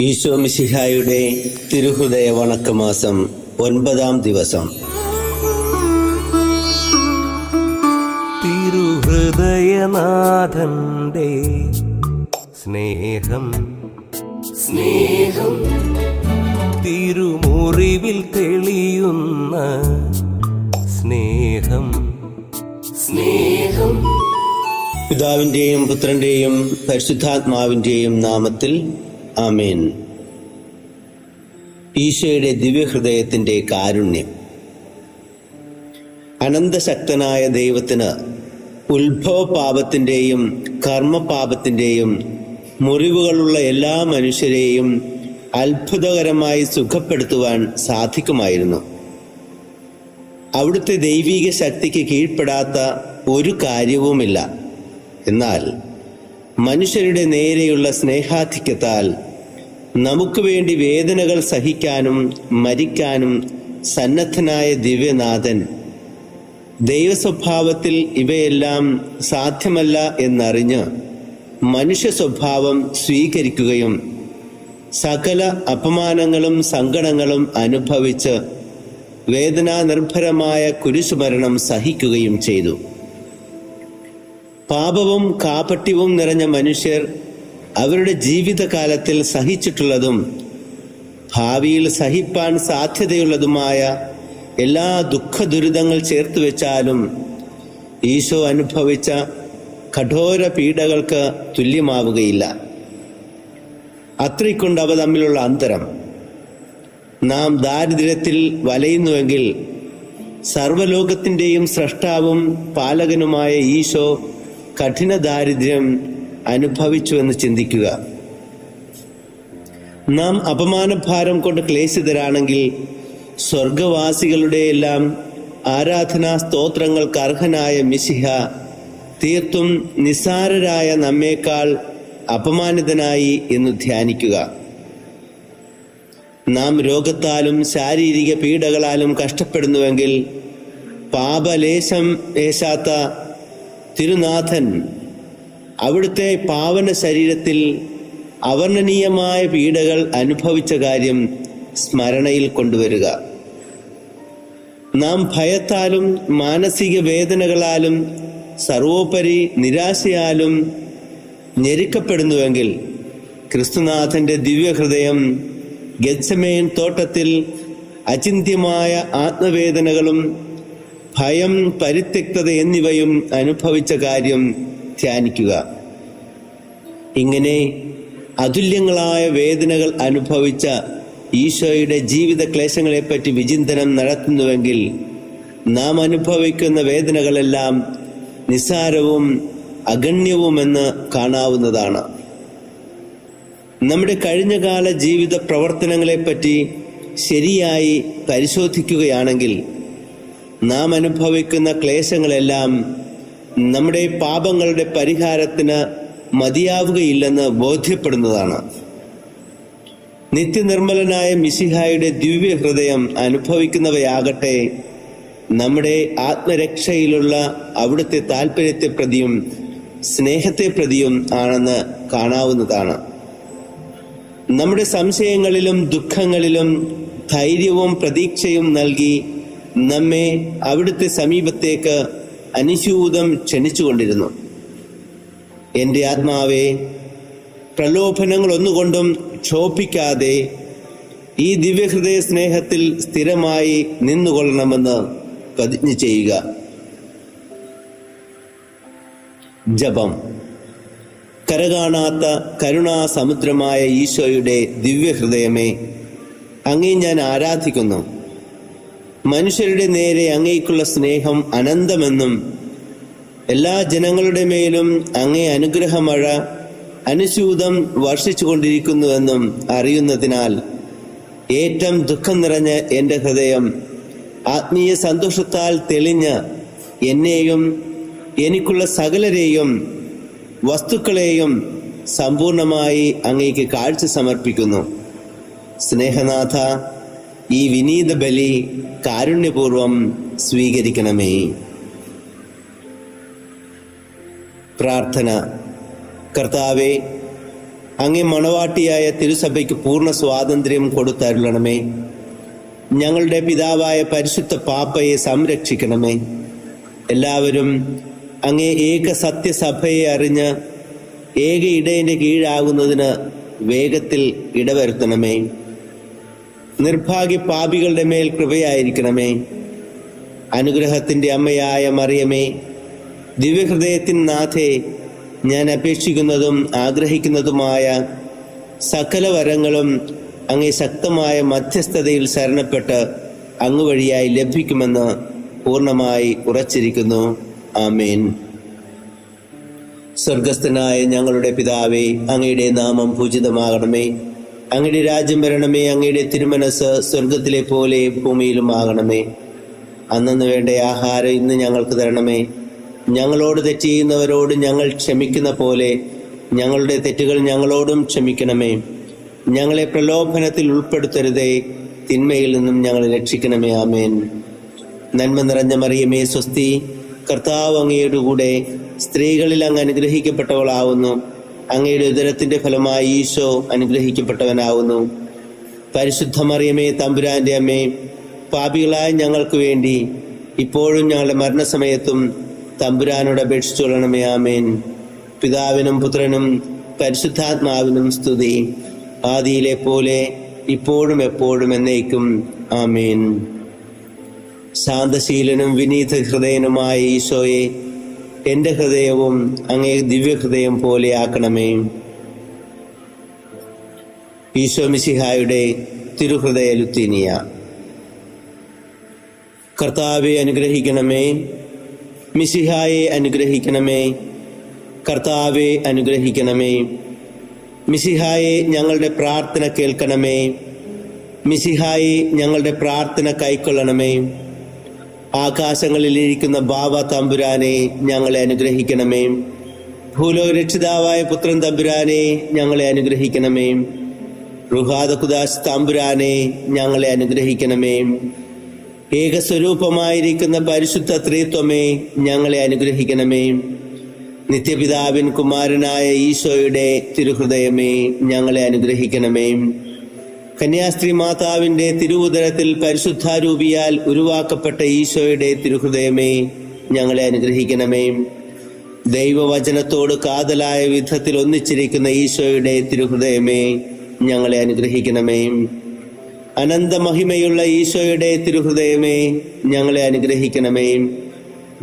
ഈശോ മിശിഹായുടെ തിരുഹൃദയ വണക്കമാസം ഒൻപതാം ദിവസം. തിരുഹൃദയനാഥന്റെ സ്നേഹം. സ്നേഹം. തിരുമുറിവിൽ തെളിയുന്ന സ്നേഹം. സ്നേഹം. പിതാവിന്റെയും പുത്രന്റെയും പരിശുദ്ധാത്മാവിന്റെയും നാമത്തിൽ ആമേൻ. ഈശോയുടെ ദിവ്യഹൃദയത്തിന്റെ കാരുണ്യം. അനന്തശക്തനായ ദൈവത്തിന് ഉത്ഭവ കർമ്മപാപത്തിന്റെയും മുറിവുകളുള്ള എല്ലാ മനുഷ്യരെയും അത്ഭുതകരമായി സുഖപ്പെടുത്തുവാൻ സാധിക്കുമായിരുന്നു. അവിടുത്തെ ദൈവിക ശക്തിക്ക് കീഴ്പ്പെടാത്ത ഒരു കാര്യവുമില്ല. എന്നാൽ മനുഷ്യരുടെ നേരെയുള്ള സ്നേഹാധിക്യത്താൽ നമുക്ക് വേണ്ടി വേദനകൾ സഹിക്കാനും മരിക്കാനും സന്നദ്ധനായ ദിവ്യനാഥൻ ദൈവസ്വഭാവത്തിൽ ഇവയെല്ലാം സാധ്യമല്ല എന്നറിഞ്ഞ് മനുഷ്യ സ്വഭാവം സ്വീകരിക്കുകയും സകല അപമാനങ്ങളും സങ്കടങ്ങളും അനുഭവിച്ച് വേദനാനിർഭരമായ കുരിശുമരണം സഹിക്കുകയും ചെയ്തു. പാപവും കാപട്യവും നിറഞ്ഞ മനുഷ്യർ അവരുടെ ജീവിതകാലത്തിൽ സഹിച്ചിട്ടുള്ളതും ഭാവിയിൽ സഹിപ്പാൻ സാധ്യതയുള്ളതുമായ എല്ലാ ദുഃഖ ദുരിതങ്ങൾ ചേർത്ത് വെച്ചാലും ഈശോ അനുഭവിച്ച കഠോര പീഡകൾക്ക് തുല്യമാവുകയില്ല. അത്രയ്ക്കൊണ്ട് അവ തമ്മിലുള്ള അന്തരം. നാം ദാരിദ്ര്യത്തിൽ വലയുന്നുവെങ്കിൽ സർവലോകത്തിന്റെയും സ്രഷ്ടാവും പാലകനുമായ ഈശോ കഠിന ദാരിദ്ര്യം അനുഭവിച്ചുവെന്ന് ചിന്തിക്കുക. നാം അപമാനഭാരം കൊണ്ട് ക്ലേശിതരാണെങ്കിൽ സ്വർഗവാസികളുടെയെല്ലാം ആരാധനാ സ്തോത്രങ്ങൾക്ക് അർഹനായ മിശിഹ തീർത്തും നിസാരരായ നമ്മേക്കാൾ അപമാനിതനായി എന്ന് ധ്യാനിക്കുക. നാം രോഗത്താലും ശാരീരിക പീഡകളാലും കഷ്ടപ്പെടുന്നുവെങ്കിൽ പാപലേശം ഏശാത്ത തിരുനാഥൻ അവിടുത്തെ പാവന ശരീരത്തിൽ അവർണനീയമായ പീഡകൾ അനുഭവിച്ച കാര്യം സ്മരണയിൽ കൊണ്ടുവരിക. നാം ഭയത്താലും മാനസിക വേദനകളാലും സർവോപരി നിരാശയാലും ഞെരുക്കപ്പെടുന്നുവെങ്കിൽ ക്രിസ്തുനാഥന്റെ ദിവ്യഹൃദയം ഗച്ഛമേൻ തോട്ടത്തിൽ അചിന്ത്യമായ ആത്മവേദനകളും ഭയം പരിത്യക്തത എന്നിവയും അനുഭവിച്ച കാര്യം ധ്യാനിക്കുക. ഇങ്ങനെ അതുല്യങ്ങളായ വേദനകൾ അനുഭവിച്ച ഈശോയുടെ ജീവിത ക്ലേശങ്ങളെപ്പറ്റി വിചിന്തനം നടത്തുന്നുവെങ്കിൽ നാം അനുഭവിക്കുന്ന വേദനകളെല്ലാം നിസ്സാരവും അഗണ്യവുമെന്ന് കാണാവുന്നതാണ്. നമ്മുടെ കഴിഞ്ഞകാല ജീവിത പ്രവർത്തനങ്ങളെപ്പറ്റി ശരിയായി പരിശോധിക്കുകയാണെങ്കിൽ നാം അനുഭവിക്കുന്ന ക്ലേശങ്ങളെല്ലാം നമ്മുടെ പാപങ്ങളുടെ പരിഹാരത്തിന് മതിയാവുകയില്ലെന്ന് ബോധ്യപ്പെടുന്നതാണ്. നിത്യനിർമ്മലനായ മിസിഹായുടെ ദിവ്യ ഹൃദയം അനുഭവിക്കുന്നവയാകട്ടെ നമ്മുടെ ആത്മരക്ഷയിലുള്ള അവിടുത്തെ താല്പര്യത്തെ പ്രതിയും സ്നേഹത്തെ പ്രതിയും ആണെന്ന് കാണാവുന്നതാണ്. നമ്മുടെ സംശയങ്ങളിലും ദുഃഖങ്ങളിലും ധൈര്യവും പ്രതീക്ഷയും നൽകി നമ്മെ അവിടുത്തെ സമീപത്തേക്ക് അനുശൂതം ക്ഷണിച്ചുകൊണ്ടിരുന്നു. എന്റെ ആത്മാവെ പ്രലോഭനങ്ങൾ ഒന്നുകൊണ്ടും ക്ഷോഭിക്കാതെ ഈ ദിവ്യഹൃദയ സ്നേഹത്തിൽ സ്ഥിരമായി നിന്നുകൊള്ളണമെന്ന് പ്രതിജ്ഞ ചെയ്യുക. ജപം. കരകാണാത്ത കരുണാസമുദ്രമായ ഈശോയുടെ ദിവ്യഹൃദയമേ അങ്ങേ ഞാൻ ആരാധിക്കുന്നു. മനുഷ്യരുടെ നേരെ അങ്ങേക്കുള്ള സ്നേഹം അനന്തമെന്നും എല്ലാ ജനങ്ങളുടെ മേലും അങ്ങേ അനുഗ്രഹമഴ അനുസ്യൂതം വർഷിച്ചുകൊണ്ടിരിക്കുന്നുവെന്നും അറിയുന്നതിനാൽ ഏറ്റവും ദുഃഖം നിറഞ്ഞ എന്റെ ഹൃദയം ആത്മീയ സന്തോഷത്താൽ തെളിഞ്ഞ് എന്നെയും എനിക്കുള്ള സകലരെയും വസ്തുക്കളെയും സമ്പൂർണമായി അങ്ങേക്ക് കാഴ്ച സമർപ്പിക്കുന്നു. സ്നേഹനാഥ ഈ വിനീത ബലി കാരുണ്യപൂർവം സ്വീകരിക്കണമേ. പ്രാർത്ഥന. കർത്താവെ അങ്ങേ മണവാട്ടിയായ തിരുസഭയ്ക്ക് പൂർണ സ്വാതന്ത്ര്യം കൊടുത്തരുളണമേ. ഞങ്ങളുടെ പിതാവായ പരിശുദ്ധ പാപ്പയെ സംരക്ഷിക്കണമേ. എല്ലാവരും അങ്ങേ ഏക സത്യസഭയെ അറിഞ്ഞ് ഏക ഇടയന്റെ കീഴാകുന്നതിന് വേഗത്തിൽ ഇടവരുത്തണമേ. നിർഭാഗ്യ പാപികളുടെ മേൽ കൃപയായിരിക്കണമേ. അനുഗ്രഹത്തിന്റെ അമ്മയായ മറിയമേ ദിവ്യഹൃദയത്തിൻ നാഥേ ഞാൻ അപേക്ഷിക്കുന്നതും ആഗ്രഹിക്കുന്നതുമായ സകല വരങ്ങളും അങ്ങേ ശക്തമായ മധ്യസ്ഥതയിൽ ശരണപ്പെട്ട് അങ്ങ് വഴിയായി ലഭിക്കുമെന്ന് പൂർണമായി ഉറച്ചിരിക്കുന്നു. ആമേൻ. സ്വർഗസ്ഥനായ ഞങ്ങളുടെ പിതാവേ അങ്ങയുടെ നാമം പൂജിതമാകണമേ. അങ്ങയുടെ രാജ്യം വരണമേ അങ്ങയുടെ തിരുമനസ് സ്വർഗത്തിലെ പോലെ ഭൂമിയിലും ആകണമേ അന്നു വേണ്ട ആഹാരം ഇന്ന് ഞങ്ങൾക്ക് തരണമേ. ഞങ്ങളോട് തെറ്റ് ചെയ്യുന്നവരോട് ഞങ്ങൾ ക്ഷമിക്കുന്ന പോലെ ഞങ്ങളുടെ തെറ്റുകൾ ഞങ്ങളോടും ക്ഷമിക്കണമേ. ഞങ്ങളെ പ്രലോഭനത്തിൽ ഉൾപ്പെടുത്തരുതേ. തിന്മയിൽ നിന്നും ഞങ്ങളെ രക്ഷിക്കണമേ. ആമേൻ. നന്മ നിറഞ്ഞ മറിയമേ സ്വസ്തി. കർത്താവ് അങ്ങയുടെ കൂടെ സ്ത്രീകളിൽ അങ്ങ് അനുഗ്രഹിക്കപ്പെട്ടവളാവുന്നു. അങ്ങയുടെ ഉദരത്തിന്റെ ഫലമായി ഈശോ അനുഗ്രഹിക്കപ്പെട്ടവനാവുന്നു. പരിശുദ്ധ മറിയമേ തമ്പുരാന്റെ അമ്മേ പാപികളായ ഞങ്ങൾക്ക് വേണ്ടി ഇപ്പോഴും ഞങ്ങളുടെ മരണസമയത്തും തമ്പുരാനോട് അപേക്ഷിച്ചു കൊള്ളണമേ ആമേൻ. പിതാവിനും പുത്രനും പരിശുദ്ധാത്മാവിനും സ്തുതി. ആദിയിലെ പോലെ ഇപ്പോഴും എപ്പോഴും എന്നേക്കും ആമേൻ. ശാന്തശീലനും വിനീത ഹൃദയനുമായ ഈശോയെ എന്റെ ഹൃദയവും അങ്ങേ ദിവ്യഹൃദയം പോലെയാക്കണമേ ഈശോ മിസിഹായുടെ തിരുഹൃദയ ലുത്തീനിയ. കർത്താവെ അനുഗ്രഹിക്കണമേ. മിശിഹായെ അനുഗ്രഹിക്കണമേ. കർത്താവെ അനുഗ്രഹിക്കണമേ. മിസിഹായെ ഞങ്ങളുടെ പ്രാർത്ഥന കേൾക്കണമേ. മിസിഹായെ ഞങ്ങളുടെ പ്രാർത്ഥന കൈക്കൊള്ളണമേ. ആകാശങ്ങളിലിരിക്കുന്ന ബാബ തമ്പുരാനെ ഞങ്ങളെ അനുഗ്രഹിക്കണമേ. ഭൂലോക രക്ഷിതാവായ പുത്രൻ തമ്പുരാനെ ഞങ്ങളെ അനുഗ്രഹിക്കണമേ. റുഹാദ കുദാസ് തമ്പുരാനെ ഞങ്ങളെ അനുഗ്രഹിക്കണമേ. ഏകസ്വരൂപമായിരിക്കുന്ന പരിശുദ്ധ ത്രിത്വമേ ഞങ്ങളെ അനുഗ്രഹിക്കണമേ. നിത്യപിതാവിൻ കുമാരനായ ഈശോയുടെ തിരുഹൃദയമേ ഞങ്ങളെ അനുഗ്രഹിക്കണമേ. കന്യാസ്ത്രീ മാതാവിന്റെ തിരുവുദരത്തിൽ പരിശുദ്ധാരൂപിയാൽ ഉരുവാക്കപ്പെട്ട ഈശോയുടെ തിരുഹൃദയമേ ഞങ്ങളെ അനുഗ്രഹിക്കണമേ. ദൈവവചനത്തോട് കാതലായ വിധത്തിൽ ഒന്നിച്ചിരിക്കുന്ന ഈശോയുടെ തിരുഹൃദയമേ ഞങ്ങളെ അനുഗ്രഹിക്കണമേ. അനന്തമഹിമയുള്ള ഈശോയുടെ തിരുഹൃദയമേ ഞങ്ങളെ അനുഗ്രഹിക്കണമേ.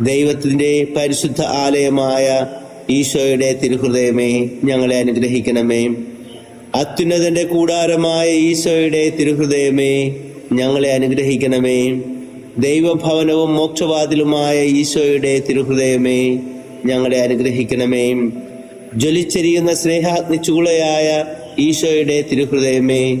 ദൈവത്തിന്റെ പരിശുദ്ധ ആലയമായ ഈശോയുടെ തിരുഹൃദയമേ ഞങ്ങളെ അനുഗ്രഹിക്കണമേ. അത്യുന്നതന്റെ കൂടാരമായ ഈശോയുടെ തിരുഹൃദയമേ ഞങ്ങളെ അനുഗ്രഹിക്കണമേ. ദൈവഭവനവും മോക്ഷവാതിലുമായ ഈശോയുടെ തിരുഹൃദയമേ ഞങ്ങളെ അനുഗ്രഹിക്കണമേ. ജ്വലിച്ചെരിയുന്ന സ്നേഹാഗ്നിച്ചുകുളയായ ഈശോയുടെ തിരുഹൃദയമേ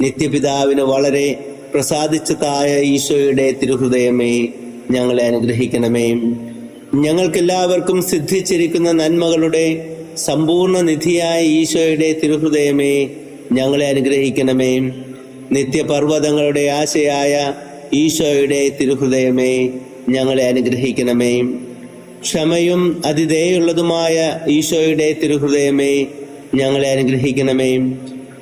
നിത്യപിതാവിന് വളരെ പ്രസാദിച്ചതായ ഈശോയുടെ തിരുഹൃദയമേ ഞങ്ങളെ അനുഗ്രഹിക്കണമേ. ഞങ്ങൾക്കെല്ലാവർക്കും സിദ്ധിച്ചിരിക്കുന്ന നന്മകളുടെ സമ്പൂർണ നിധിയായ ഈശോയുടെ തിരുഹൃദയമേ ഞങ്ങളെ അനുഗ്രഹിക്കണമേ. നിത്യപർവതങ്ങളുടെ ആശയായ ഈശോയുടെ തിരുഹൃദയമേ ഞങ്ങളെ അനുഗ്രഹിക്കണമേ. ക്ഷമയും അതിഥേയുള്ളതുമായ ഈശോയുടെ തിരുഹൃദയമേ ഞങ്ങളെ അനുഗ്രഹിക്കണമേ.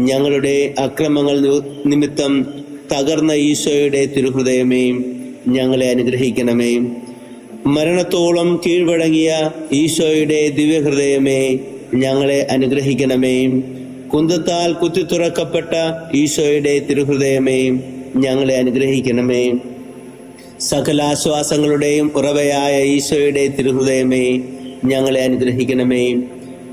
ഞങ്ങളുടെ അക്രമങ്ങൾ നിമിത്തം തകർന്ന ഈശോയുടെ തിരുഹൃദയമേ ഞങ്ങളെ അനുഗ്രഹിക്കണമേ. മരണത്തോളം കീഴ്വഴങ്ങിയ ഈശോയുടെ ദിവ്യഹൃദയമേ ഞങ്ങളെ അനുഗ്രഹിക്കണമേ. കുന്തത്താൽ കുത്തിത്തുറക്കപ്പെട്ട ഈശോയുടെ തിരുഹൃദയമേ ഞങ്ങളെ അനുഗ്രഹിക്കണമേ. സകലാശ്വാസങ്ങളുടെയും ഉറവയായ ഈശോയുടെ തിരുഹൃദയമേ ഞങ്ങളെ അനുഗ്രഹിക്കണമേ.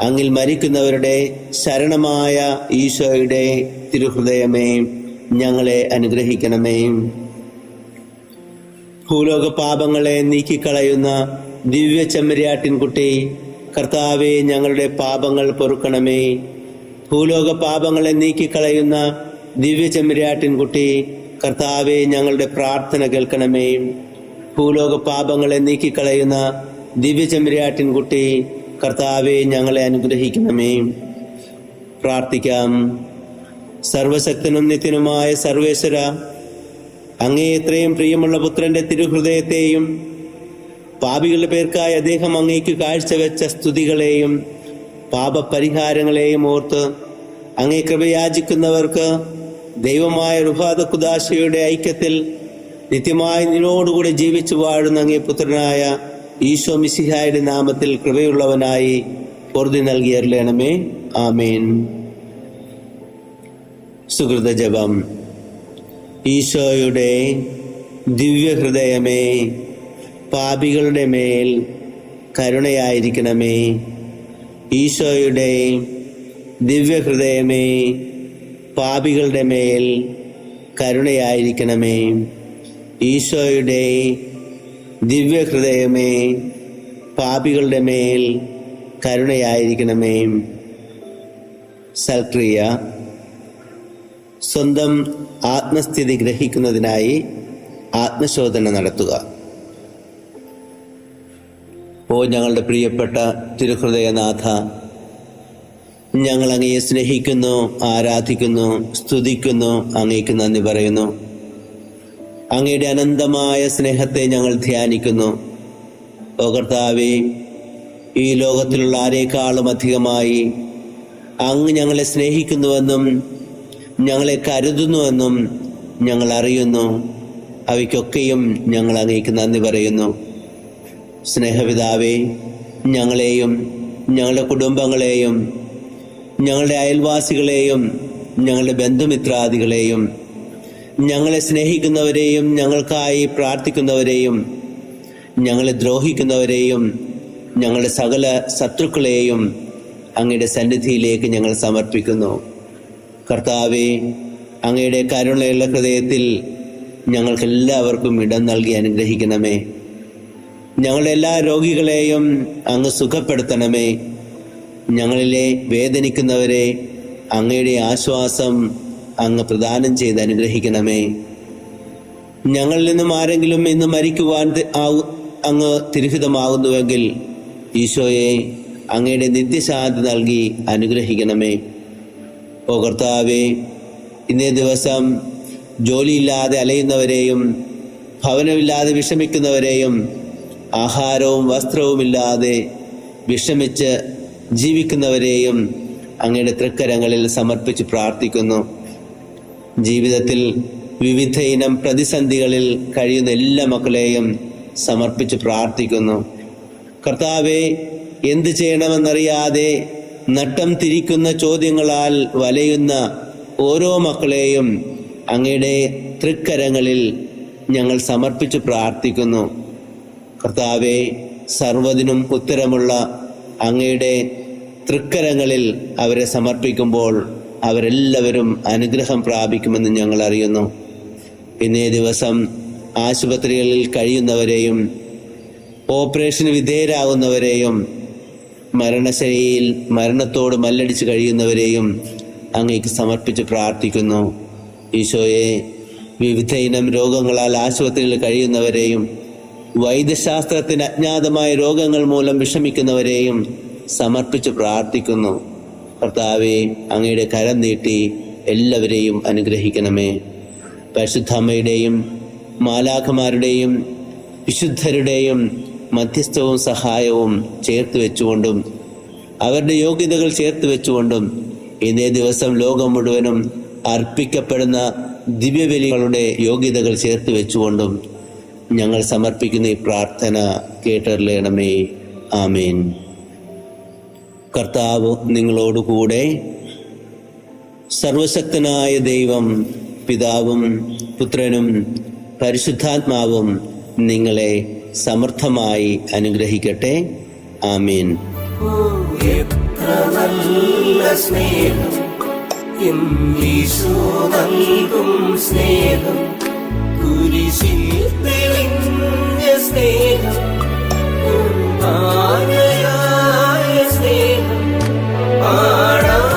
അങ്ങിൽ മരിക്കുന്നവരുടെ ശരണമായ ഈശോയുടെ തിരുഹൃദയമേ ഞങ്ങളെ അനുഗ്രഹിക്കണമേ. ഭൂലോക പാപങ്ങളെ നീക്കിക്കളയുന്ന ദിവ്യ ചെമ്മരിയാട്ടിൻകുട്ടി കർത്താവെ ഞങ്ങളുടെ പാപങ്ങൾ പൊറുക്കണമേ. ഭൂലോക പാപങ്ങളെ നീക്കിക്കളയുന്ന ദിവ്യ ചെമ്മരിയാട്ടിൻകുട്ടി കർത്താവെ ഞങ്ങളുടെ പ്രാർത്ഥന കേൾക്കണമേ. ഭൂലോക പാപങ്ങളെ നീക്കിക്കളയുന്ന ദിവ്യ ചെമ്മരിയാട്ടിൻകുട്ടി കർത്താവെ ഞങ്ങളെ അനുഗ്രഹിക്കണമേ. പ്രാർത്ഥിക്കാം. സർവശക്തനും നിത്യനുമായ സർവേശ്വര അങ്ങേ എത്രയും പ്രിയമുള്ള പുത്രന്റെ തിരുഹൃദയത്തെയും പാപികളുടെ പേർക്കായി അദ്ദേഹം അങ്ങേക്ക് കാഴ്ചവെച്ച സ്തുതികളെയും പാപപരിഹാരങ്ങളെയും ഓർത്ത് അങ്ങേ കൃപയാചിക്കുന്നവർക്ക് ദൈവമായ റുഹാദ കുദാശയുടെ ഐക്യത്തിൽ നിത്യമായി നിന്നോടുകൂടി ജീവിച്ചു വാഴുന്ന അങ്ങേ പുത്രനായ ഈശോ മിസിഹായുടെ നാമത്തിൽ കൃപയുള്ളവനായി പൊറുതി നൽകിയറിയണമേ ആമേൻ. സുഹൃത ജപം. ഈശോയുടെ ദിവ്യഹൃദയമേ പാപികളുടെ മേൽ കരുണയായിരിക്കണമേ. ഈശോയുടെ ദിവ്യഹൃദയമേ പാപികളുടെ മേൽ കരുണയായിരിക്കണമേ. ഈശോയുടെ ദിവ്യഹൃദയമേ പാപികളുടെ മേൽ കരുണയായിരിക്കണമേ. സൽക്രിയ സ്വന്തം ആത്മസ്ഥിതി ഗ്രഹിക്കുന്നതിനായി ആത്മശോധന നടത്തുക. ഓ ഞങ്ങളുടെ പ്രിയപ്പെട്ട തിരുഹൃദയനാഥ ഞങ്ങൾ അങ്ങയെ സ്നേഹിക്കുന്നു ആരാധിക്കുന്നു സ്തുതിക്കുന്നു അങ്ങേക്ക് നന്ദി പറയുന്നു. അങ്ങയുടെ അനന്തമായ സ്നേഹത്തെ ഞങ്ങൾ ധ്യാനിക്കുന്നു. ഓ ഈ ലോകത്തിലുള്ള ആരേക്കാളും അധികമായി അങ്ങ് ഞങ്ങളെ സ്നേഹിക്കുന്നുവെന്നും ഞങ്ങളെ കരുതുന്നുവെന്നും ഞങ്ങൾ അറിയുന്നു. അവയ്ക്കൊക്കെയും ഞങ്ങൾ അങ്ങേക്ക് നന്ദി പറയുന്നു. സ്നേഹപിതാവേ ഞങ്ങളെയും ഞങ്ങളുടെ കുടുംബങ്ങളെയും ഞങ്ങളുടെ അയൽവാസികളെയും ഞങ്ങളുടെ ബന്ധുമിത്രാദികളെയും ഞങ്ങളെ സ്നേഹിക്കുന്നവരെയും ഞങ്ങൾക്കായി പ്രാർത്ഥിക്കുന്നവരെയും ഞങ്ങളെ ദ്രോഹിക്കുന്നവരെയും ഞങ്ങളുടെ സകല ശത്രുക്കളെയും അങ്ങയുടെ സന്നിധിയിലേക്ക് ഞങ്ങൾ സമർപ്പിക്കുന്നു. കർത്താവെ അങ്ങയുടെ കരുണയുള്ള ഹൃദയത്തിൽ ഞങ്ങൾക്കെല്ലാവർക്കും ഇടം നൽകി അനുഗ്രഹിക്കണമേ. ഞങ്ങളുടെ എല്ലാ രോഗികളെയും അങ്ങ് സുഖപ്പെടുത്തണമേ. ഞങ്ങളിലെ വേദനിക്കുന്നവരെ അങ്ങയുടെ ആശ്വാസം അങ്ങ് പ്രദാനം ചെയ്ത് അനുഗ്രഹിക്കണമേ. ഞങ്ങളിൽ നിന്നും ആരെങ്കിലും ഇന്ന് മരിക്കുവാൻ ആവു- അങ്ങ് തിരുഹിതമാകുന്നുവെങ്കിൽ ഈശോയെ അങ്ങയുടെ നിത്യശാന്തി നൽകി അനുഗ്രഹിക്കണമേ. ഓ കർത്താവെ ഇന്നേ ദിവസം ജോലിയില്ലാതെ അലയുന്നവരെയും ഭവനമില്ലാതെ വിഷമിക്കുന്നവരെയും ആഹാരവും വസ്ത്രവുമില്ലാതെ വിഷമിച്ച് ജീവിക്കുന്നവരെയും അങ്ങയുടെ തൃക്കരങ്ങളിൽ സമർപ്പിച്ച് പ്രാർത്ഥിക്കുന്നു. ജീവിതത്തിൽ വിവിധ ഇനം പ്രതിസന്ധികളിൽ കഴിയുന്ന എല്ലാ മക്കളെയും സമർപ്പിച്ച് പ്രാർത്ഥിക്കുന്നു. കർത്താവെ എന്ത് ചെയ്യണമെന്നറിയാതെ നട്ടം തിരിക്കുന്ന ചോദ്യങ്ങളാൽ വലയുന്ന ഓരോ മക്കളെയും അങ്ങയുടെ തൃക്കരങ്ങളിൽ ഞങ്ങൾ സമർപ്പിച്ച് പ്രാർത്ഥിക്കുന്നു. കർത്താവെ സർവതിനും ഉത്തരമുള്ള അങ്ങയുടെ തൃക്കരങ്ങളിൽ അവരെ സമർപ്പിക്കുമ്പോൾ അവരെല്ലാവരും അനുഗ്രഹം പ്രാപിക്കുമെന്ന് ഞങ്ങൾ അറിയുന്നു പിന്നേ ദിവസം ആശുപത്രികളിൽ കഴിയുന്നവരെയും ഓപ്പറേഷന് വിധേയരാകുന്നവരെയും മരണശൈലിയിൽ മരണത്തോട് മല്ലടിച്ച് കഴിയുന്നവരെയും അങ്ങേക്ക് സമർപ്പിച്ച് പ്രാർത്ഥിക്കുന്നു. ഈശോയെ വിവിധ ഇനം രോഗങ്ങളാൽ ആശുപത്രിയിൽ കഴിയുന്നവരെയും വൈദ്യശാസ്ത്രത്തിന് അജ്ഞാതമായ രോഗങ്ങൾ മൂലം വിഷമിക്കുന്നവരെയും സമർപ്പിച്ച് പ്രാർത്ഥിക്കുന്നു. കർത്താവെ അങ്ങയുടെ കരം നീട്ടി എല്ലാവരെയും അനുഗ്രഹിക്കണമേ. പരിശുദ്ധ അമ്മയുടെയും മാലാഖമാരുടെയും വിശുദ്ധരുടെയും മധ്യസ്ഥവും സഹായവും ചേർത്ത് വെച്ചുകൊണ്ടും അവരുടെ യോഗ്യതകൾ ചേർത്ത് വെച്ചുകൊണ്ടും ഇന്നേ ദിവസം ലോകം മുഴുവനും അർപ്പിക്കപ്പെടുന്ന ദിവ്യബലികളുടെ യോഗ്യതകൾ ചേർത്ത് വെച്ചുകൊണ്ടും ഞങ്ങൾ സമർപ്പിക്കുന്ന ഈ പ്രാർത്ഥന കേട്ടറിയണമേ. ആമേൻ. കർത്താവ് നിങ്ങളോടുകൂടെ സർവശക്തനായ ദൈവം പിതാവും പുത്രനും പരിശുദ്ധാത്മാവും നിങ്ങളെ സമർത്ഥമായി അനുഗ്രഹിക്കട്ടെ. ആമീൻ. സ്നേഹം സ്നേഹം സ്നേഹം আমার